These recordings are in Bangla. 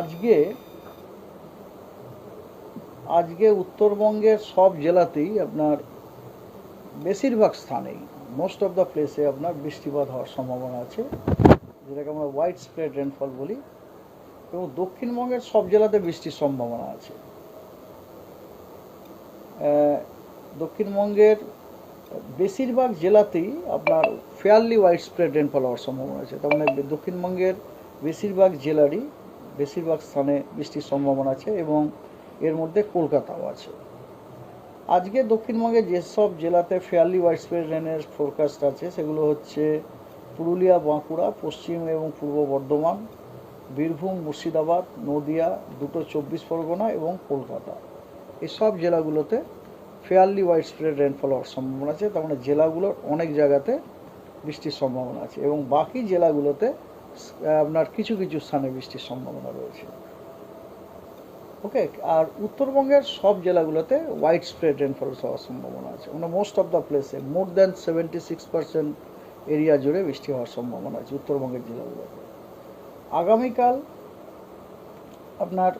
আজকে আজকে উত্তরবঙ্গের সব জেলাতেই আপনার বেশিরভাগ স্থানেই মোস্ট অফ দ্য প্লেসে আপনার বৃষ্টিপাত হওয়ার সম্ভাবনা আছে। যেটাকে আমরা হোয়াইট স্প্রেড রেনফল বলি। এবং দক্ষিণবঙ্গের সব জেলাতে বৃষ্টির সম্ভাবনা আছে। দক্ষিণবঙ্গের বেশিরভাগ জেলাতেই আপনার ফেয়ারলি হোয়াইট স্প্রেড রেনফল হওয়ার সম্ভাবনা আছে। তার মানে দক্ষিণবঙ্গের বেশিরভাগ জেলারই বেশিরভাগ স্থানে বৃষ্টির সম্ভাবনা আছে এবং এর মধ্যে কলকাতাও আছে। আজকে দক্ষিণবঙ্গে যেসব জেলাতে ফেয়ারলি হোয়াইট স্প্রেড রেনের ফোরকাস্ট আছে, সেগুলো হচ্ছে পুরুলিয়া, বাঁকুড়া, পশ্চিম এবং পূর্ব বর্ধমান, বীরভূম, মুর্শিদাবাদ, নদিয়া, দুটো চব্বিশ পরগনা এবং কলকাতা। এসব জেলাগুলোতে ফেয়ারলি হোয়াইট স্প্রেড রেনফল হওয়ার সম্ভাবনা আছে, তার মানে জেলাগুলোর অনেক জায়গাতে বৃষ্টির সম্ভাবনা আছে এবং বাকি জেলাগুলোতে আপনার কিছু কিছু স্থানে বৃষ্টির সম্ভাবনা রয়েছে। ওকে আর উত্তরবঙ্গের সব জেলাগুলোতে হোয়াইট স্প্রেড রেনফল হওয়ার সম্ভাবনা আছে। মানে মোস্ট অফ দ্য প্লেসে more than seventy six percent area জুড়ে বৃষ্টি হওয়ার সম্ভাবনা আছে উত্তরবঙ্গের জেলাগুলোতে। আগামীকাল আপনার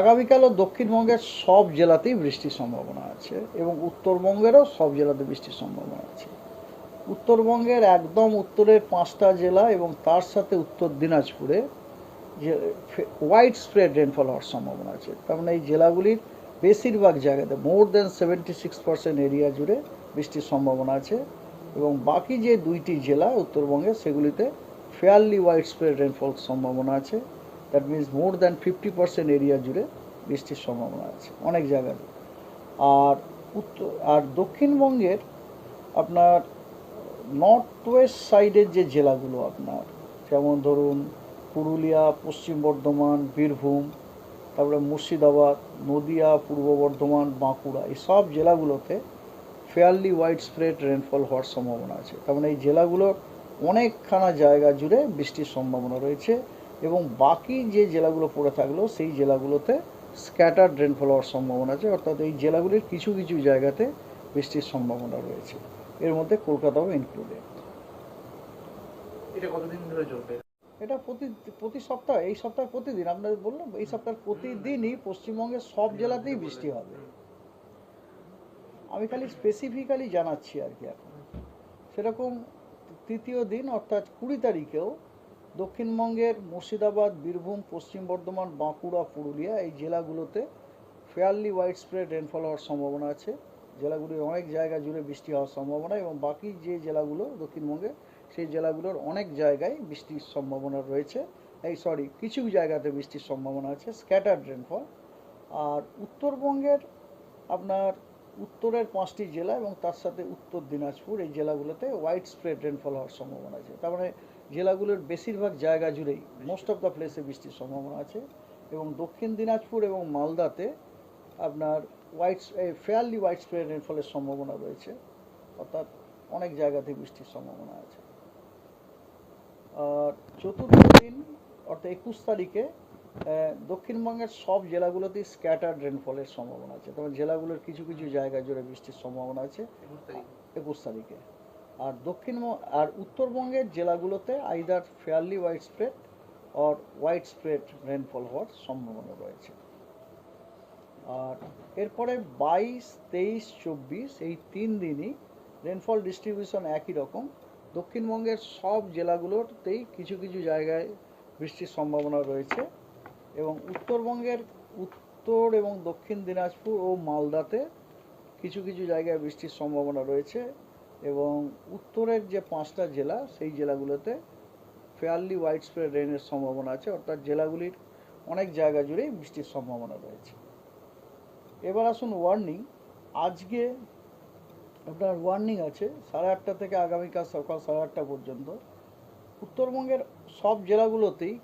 আগামীকালও দক্ষিণবঙ্গের সব জেলাতেই বৃষ্টির সম্ভাবনা আছে এবং উত্তরবঙ্গেরও সব জেলাতে বৃষ্টির সম্ভাবনা আছে। উত্তরবঙ্গের একদম উত্তরের পাঁচটা জেলা এবং তার সাথে উত্তর দিনাজপুরে যে ওয়াইড স্প্রেড রেনফল হওয়ার সম্ভাবনা আছে। তার মানে এই জেলাগুলির বেশিরভাগ জায়গাতে more than seventy six percent area জুড়ে বৃষ্টির সম্ভাবনা আছে এবং বাকি যে দুইটি জেলা উত্তরবঙ্গে সেগুলিতে ফেয়ারলি ওয়াইড স্প্রেড রেনফল সম্ভাবনা আছে। That means more than fifty percent area জুড়ে বৃষ্টির সম্ভাবনা আছে অনেক জায়গাতে। আর উত্তর, আর দক্ষিণবঙ্গের আপনার নর্থ ওয়েস্ট সাইডের যে জেলাগুলো আপনার, যেমন ধরুন পুরুলিয়া, পশ্চিম বর্ধমান, বীরভূম, তারপরে মুর্শিদাবাদ, নদিয়া, পূর্ব বর্ধমান, বাঁকুড়া, এই সব জেলাগুলোতে ফেয়ারলি হোয়াইট স্প্রেড রেনফল হওয়ার সম্ভাবনা আছে। তার মানে এই জেলাগুলোর অনেকখানা জায়গা জুড়ে বৃষ্টির সম্ভাবনা রয়েছে এবং বাকি যে জেলাগুলো পড়ে থাকল, সেই জেলাগুলোতে স্ক্যাটার্ড রেনফল হওয়ার সম্ভাবনা আছে। অর্থাৎ এই জেলাগুলির কিছু কিছু জায়গাতে বৃষ্টির সম্ভাবনা রয়েছে। এর মধ্যে কলকাতাও ইনক্লুডেড এটা কতদিন ধরে চলবে? এটা প্রতি প্রতি সপ্তাহে এই সপ্তাহে প্রতিদিন আপনাদের বললাম এই সপ্তাহে প্রতিদিনই পশ্চিমবঙ্গের সব জেলাতেই বৃষ্টি হবে। আমি খালি স্পেসিফিক্যালি জানাচ্ছি আর কি এখন। সেরকম তৃতীয় দিন অর্থাৎ কুড়ি তারিখেও দক্ষিণবঙ্গের মুর্শিদাবাদ বীরভূম পশ্চিম বর্ধমান বাঁকুড়া পুরুলিয়া এই জেলাগুলোতে ফেয়ারলি ওয়াইড স্প্রেড রেনফল হওয়ার সম্ভাবনা আছে। জেলাগুলির অনেক জায়গা জুড়ে বৃষ্টি হওয়ার সম্ভাবনা এবং বাকি যে জেলাগুলো দক্ষিণবঙ্গে, সেই জেলাগুলোর অনেক জায়গায় বৃষ্টির সম্ভাবনা রয়েছে। এই সরি কিছু জায়গাতে বৃষ্টির সম্ভাবনা আছে স্ক্যাটার্ড রেনফল আর উত্তরবঙ্গের আপনার উত্তরের পাঁচটি জেলা এবং তার সাথে উত্তর দিনাজপুর, এই জেলাগুলোতে হোয়াইট স্প্রেড রেনফল হওয়ার সম্ভাবনা আছে। তার মানে জেলাগুলোর বেশিরভাগ জায়গা জুড়েই মোস্ট অফ দ্য প্লেসে বৃষ্টির সম্ভাবনা আছে। এবং দক্ষিণ দিনাজপুর এবং মালদাতে আপনার হোয়াইট ফেয়ারলি হোয়াইট স্প্রেড রেনফলের সম্ভাবনা রয়েছে অর্থাৎ অনেক জায়গাতে বৃষ্টির সম্ভাবনা আছে। আর চতুর্থ দিন অর্থাৎ একুশ তারিখে দক্ষিণবঙ্গের সব জেলাগুলোতেই স্ক্যাটার্ড রেনফলের সম্ভাবনা আছে। তবে জেলাগুলোর কিছু কিছু জায়গা জুড়ে বৃষ্টির সম্ভাবনা আছে। একুশ তারিখে। আর দক্ষিণ আর উত্তরবঙ্গের জেলাগুলোতে either fairly widespread or widespread rainfall হওয়ার সম্ভাবনা রয়েছে। আর এরপরে বাইশ, তেইশ, চব্বিশ, এই তিন দিনই রেনফল ডিস্ট্রিবিউশন একই রকম। দক্ষিণবঙ্গের সব জেলাগুলোতেই কিছু কিছু জায়গায় বৃষ্টির সম্ভাবনা রয়েছে এবং উত্তরবঙ্গের উত্তর এবং দক্ষিণ দিনাজপুর ও মালদাতে কিছু কিছু জায়গায় বৃষ্টির সম্ভাবনা রয়েছে এবং উত্তরের যে পাঁচটা জেলা, সেই জেলাগুলোতে ফেয়ারলি হোয়াইট স্প্রেড রেনের সম্ভাবনা আছে। অর্থাৎ জেলাগুলির অনেক জায়গা জুড়েই বৃষ্টির সম্ভাবনা রয়েছে। এবার আসুন ওয়ার্নিং আজকে আপনার ওয়ার্নিং আছে সাড়ে আটটা থেকে আগামীকাল সকাল সাড়ে আটটা পর্যন্ত। উত্তরবঙ্গের সব জেলাগুলোতেই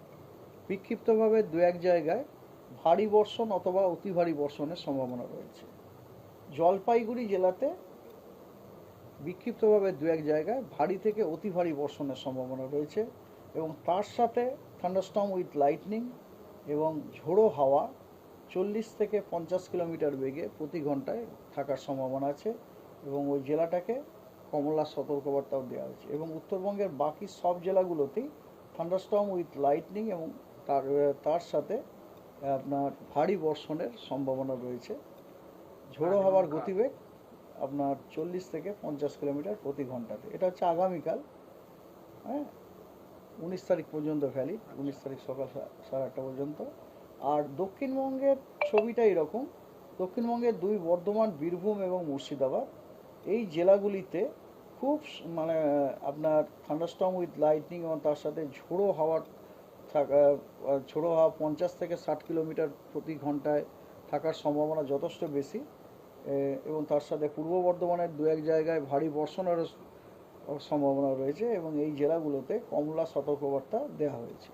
বিক্ষিপ্তভাবে দু এক জায়গায় ভারী বর্ষণ অথবা অতি ভারী বর্ষণের সম্ভাবনা রয়েছে। জলপাইগুড়ি জেলাতে বিক্ষিপ্তভাবে দু এক জায়গায় ভারী থেকে অতি ভারী বর্ষণের সম্ভাবনা রয়েছে এবং তার সাথে থান্ডারস্টর্ম উইথ লাইটনিং এবং ঝোড়ো হাওয়া চল্লিশ থেকে পঞ্চাশ কিলোমিটার বেগে প্রতি ঘন্টায় থাকার সম্ভাবনা আছে এবং ওই জেলাটাকে কমলা সতর্কবার্তাও দেওয়া হয়েছে। এবং উত্তরবঙ্গের বাকি সব জেলাগুলোতেই থান্ডারস্টর্ম উইথ লাইটনিং এবং তার তার সাথে আপনার ভারী বর্ষণের সম্ভাবনা রয়েছে। ঝোড়ো হওয়ার গতিবেগ আপনার চল্লিশ থেকে পঞ্চাশ কিলোমিটার প্রতি ঘন্টাতে। এটা হচ্ছে আগামীকাল হ্যাঁ? উনিশ তারিখ পর্যন্ত ভ্যালি উনিশ তারিখ সকাল সাড়ে আটটা পর্যন্ত। আর দক্ষিণবঙ্গের ছবিটা এরকম। দক্ষিণবঙ্গের দুই বর্ধমান, বীরভূম এবং মুর্শিদাবাদ। এই জেলাগুলিতে খুব মানে আপনার থান্ডারস্টর্ম উইথ লাইটনিং এবং তার সাথে ঝোড়ো হাওয়ার থাকা ঝোড়ো হাওয়া পঞ্চাশ থেকে ষাট কিলোমিটার প্রতি ঘন্টায় থাকার সম্ভাবনা যথেষ্ট বেশি। এবং তার সাথে পূর্ব বর্ধমানের দু এক জায়গায় ভারী বর্ষণেরও সম্ভাবনা রয়েছে এবং এই জেলাগুলোতে কমলা সতর্কবার্তা দেওয়া হয়েছে।